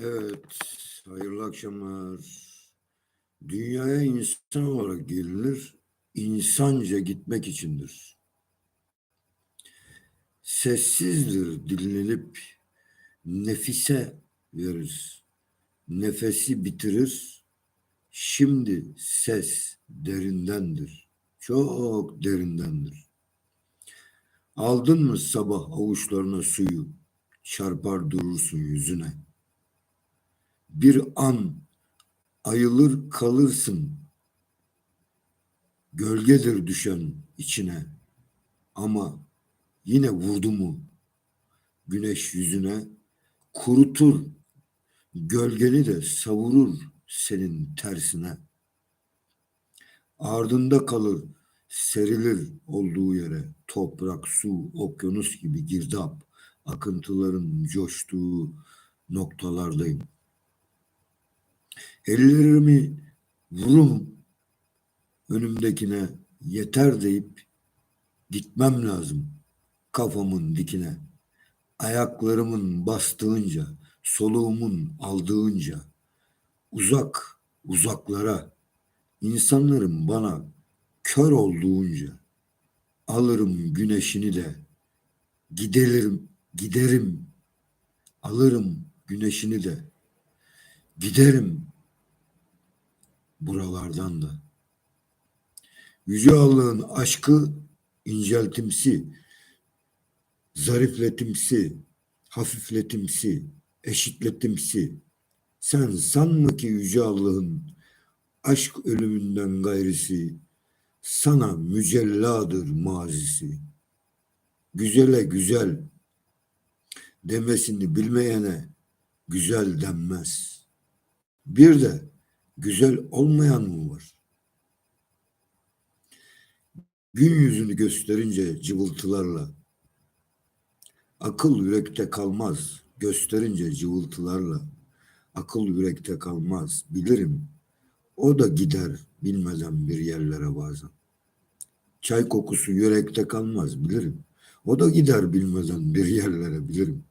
Evet, hayırlı akşamlar. Dünyaya insan olarak gelinir, insanca gitmek içindir. Sessizdir dinlenip nefise verir. Nefesi bitirir. Şimdi ses derindendir. Çok derindendir. Aldın mı sabah avuçlarına suyu, çarpar durursun yüzüne. Bir an ayılır kalırsın. Gölgedir düşen içine. Ama yine vurdu mu güneş yüzüne kurutur. Gölgeni de savurur senin tersine. Ardında kalır serilir olduğu yere toprak, su, okyanus gibi girdap, akıntıların coştuğu noktalardayım. Ellerimi vururum önümdekine yeter deyip gitmem lazım kafamın dikine. Ayaklarımın bastığınca, soluğumun aldığınca uzak uzaklara insanların bana kör olduğunca alırım güneşini de giderim giderim alırım güneşini de giderim buralardan da. Yüce Allah'ın aşkı inceltimsi, zarifletimsi, hafifletimsi, eşitletimsi. Sen sanma ki Yüce Allah'ın aşk ölümünden gayrisi sana mücelladır mazisi. Güzele güzel demesini bilmeyene güzel denmez. Bir de güzel olmayan mı var? Gün yüzünü gösterince cıvıltılarla, akıl yürekte kalmaz gösterince cıvıltılarla, akıl yürekte kalmaz bilirim, o da gider bilmeden bir yerlere bazen. Çay kokusu yürekte kalmaz bilirim, o da gider bilmeden bir yerlere bilirim.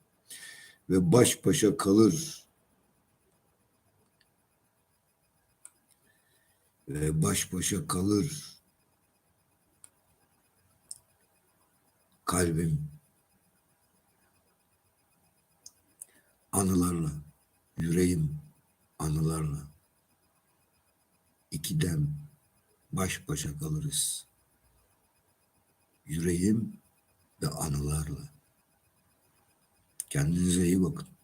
Ve baş başa kalır ve baş başa kalır kalbim anılarla, yüreğim anılarla. İki dem baş başa kalırız. Yüreğim ve anılarla. Kendinize iyi bakın.